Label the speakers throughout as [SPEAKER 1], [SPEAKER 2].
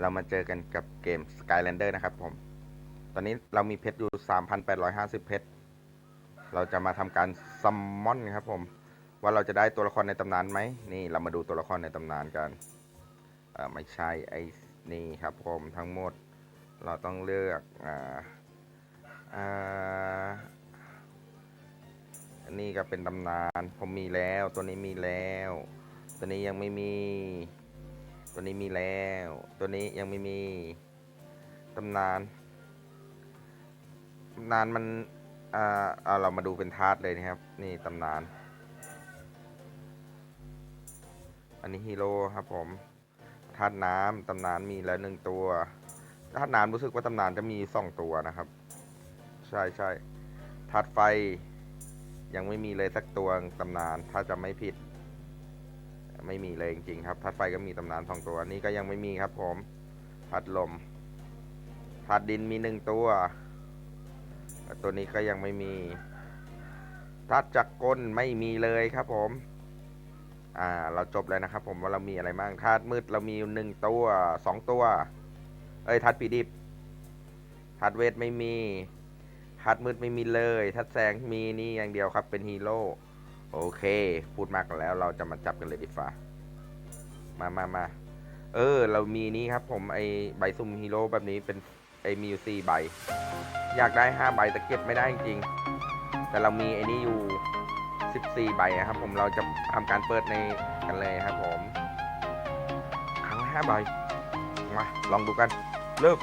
[SPEAKER 1] เรามาเจอกันกับเกม Skylander นะครับผม ตอนนี้เรามีเพชรอยู่ 3,850 เพชร เราจะมาทำการซัมมอนครับผม ว่าเราจะได้ตัวละครในตำนานไหม นี่เรามาดูตัวละครในตำนานกันเออไม่ใช่ไอ้นี่ครับผมทั้งหมด เราต้องเลือกอ่าอ่าอันนี้ก็เป็นตำนาน ผมมีแล้ว ตัวนี้มีแล้ว ตัวนี้ยังไม่มี ตัวนี้มีแล้ว ตัวนี้ยังไม่มีตำนานตำนานมันอ่าเอาเรามาดูเป็นธาตุเลยนะครับ นี่ตำนาน อันนี้ฮีโร่ครับผมธาตุน้ำตำนานมีแล้วหนึ่งตัวธาตุน้ำรู้สึกว่าตำนานจะมีสองตัวนะครับ ใช่ใช่ธาตุไฟยังไม่มีเลยสักตัวตำนานถ้าจะไม่ผิด ไม่มีเลยจริงๆครับธาตุไฟก็มีตำนานสองตัวนี้ก็ยังไม่มีครับ ผมธาตุลมธาตุดินมีหนึ่งตัวตัวนี้ก็ยังไม่มีธาตุจักรกลไม่มีเลยครับผมอ่าเราจบแล้วนะครับ ผมว่าเรามีอะไรบ้างธาตุมืดเรามีหนึ่งตัวสองตัว เอ้ยธาตุปีดิบธาตุเวทไม่มีธาตุมืดไม่มีเลยธาตุแสงมีนี่อย่างเดียวครับเป็นฮีโร่ โอเค พูดมากกันแล้ว เราจะมาจับกันเลยดีฟ้ามามามาเออ เรามีนี่ครับ ผมไอใบสุ่มฮีโร่แบบนี้เป็นไอมีอยู่สี่ใบ อยากได้ห้าใบแต่เก็บไม่ได้จริงๆแต่เรามีไอนี่อยู่สิบสี่ใบอะครับ ผมเราจะทำการเปิดในกันเลยครับ ผมครั้งห้าใบมาลองดูกัน เริ่ม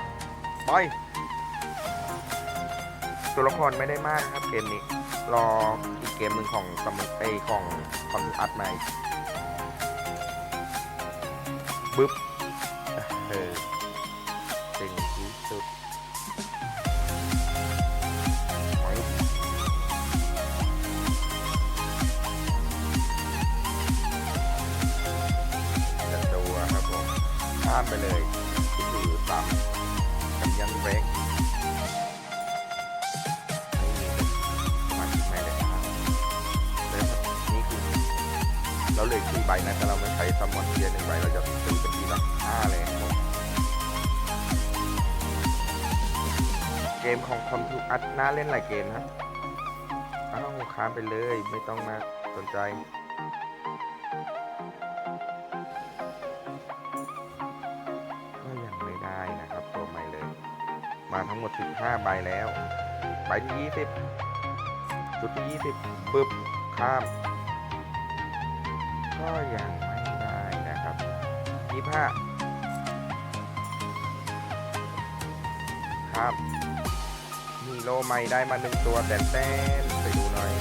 [SPEAKER 1] ไปตัวละครไม่ได้มากครับเกมนี้ รออีกเกมหนึ่งของสมัยไอของคอนอัดมาอีกบึ๊บเออเจ๋งที่สุดไปจะตัวครับผมข้ามไปเลยคือซ้ำกับยันเบรก เราเหลือสี่ใบนะแต่เราไม่ใช้ซัมอนเทียหนึ่งใบเราจะซื้อเป็นทีละห้าเลยครับเกมของคอมพิวอัดน่าเล่นหลายเกมครับอ้าวค้ามไปเลยไม่ต้องมาสนใจก็ยังไม่ได้นะครับตัวใหม่เลย มาทั้งหมด 15 ใบแล้ว ใบที่ 20 สุดที่ 20ปึ๊บข้าม ก็ยังไม่ได้นะครับยี่ห้าครับมีโลใหม่ได้มาหนึ่งตัวแตนแตนไปดูหน่อย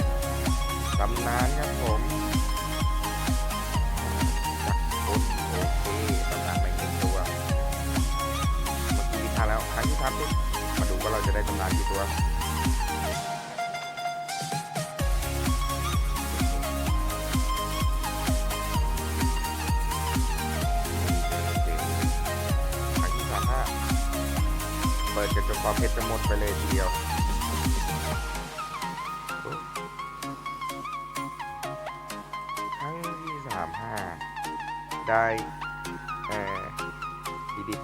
[SPEAKER 1] ตำนานครับผมจักรกลโอเคตำนานม่หนึ่งตัว เมื่อกี้ทานแล้วครั้งที่ทำดิมาดูว่าเราจะได้ตำนานกี่ตัว ปิดกระจกความเพชรจะหมดไปเลยทีเดียวครั้งที่สามห้าได้เอ่ออีดิท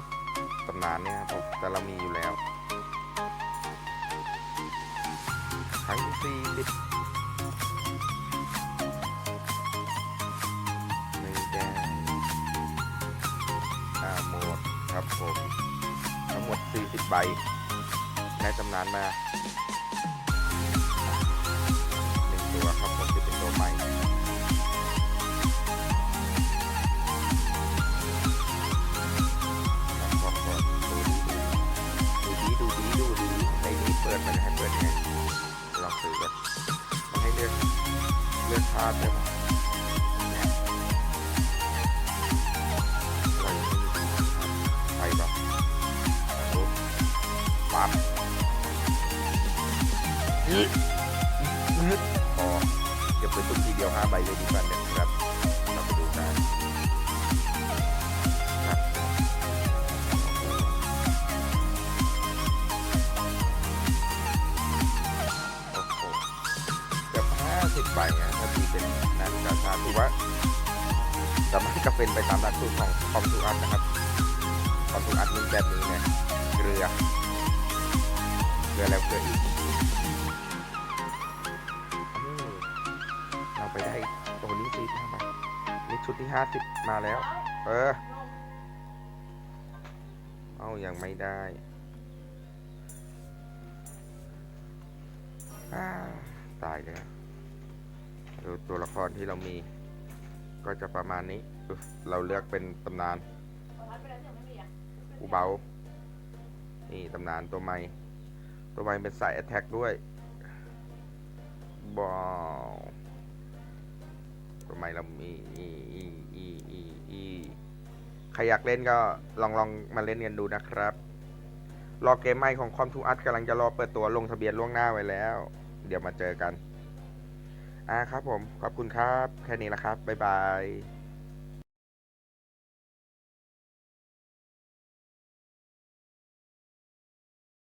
[SPEAKER 1] ตำนานเนี่ยครับผมแต่เรามีอยู่แล้ว ครั้งที่สี่สิบไม่ได้อ่าหมดครับผม 40 ใบ ได้ตำนานมาหนึ่งตัวครับผมจะเป็นตัวใหม่บอกก่อนดูดีดูดีดูดีดูดีในนี้เปิดมันให้เปิดไงลองซื้อกันมันให้เลือกเลือกภาพใช่ไหมเนี่ย ยึดยึดพอเก็บไปตุ่มทีเดียวห้าใบเลยดีกว่าเนี่ยครับเราไปดูกันโอ้โหเกือบห้าสิบใบนะถ้าตีเป็นนักการชาถือว่าแต่มันก็เป็นไปตามหลักสูตรของคอมพิวเตอร์นะครับพอมทุกอัดมีแบบนี้เนี่ยเกลือ เกลือแล้วเกลืออีกอืมเราไปได้โอ้นี่สิห้าบาทนี่ชุดที่ห้าสิบมาแล้ว เออ เอายังไม่ได้อาตายแล้วดูตัวละครที่เรามี ก็จะประมาณนี้อุ๊ยเราเลือกเป็นตำนานอูเบา นี่ตำนานตัวใหม่ ตัวใหม่เป็นสายแอ t แทกด้วยบอลตัวใหม่เรามีอีอีอีอีอีใครอยากเล่นก็ลองลองมาเล่นกันดูนะครับ รอเกมใหม่ของคอมทูอัตกำลังจะรอเปิดตัวลงทะเบียนล่วงหน้าไว้แล้ว เดี๋ยวมาเจอกัน อ่าครับผม ขอบคุณครับ แค่นี้ละครับ บ๊ายบาย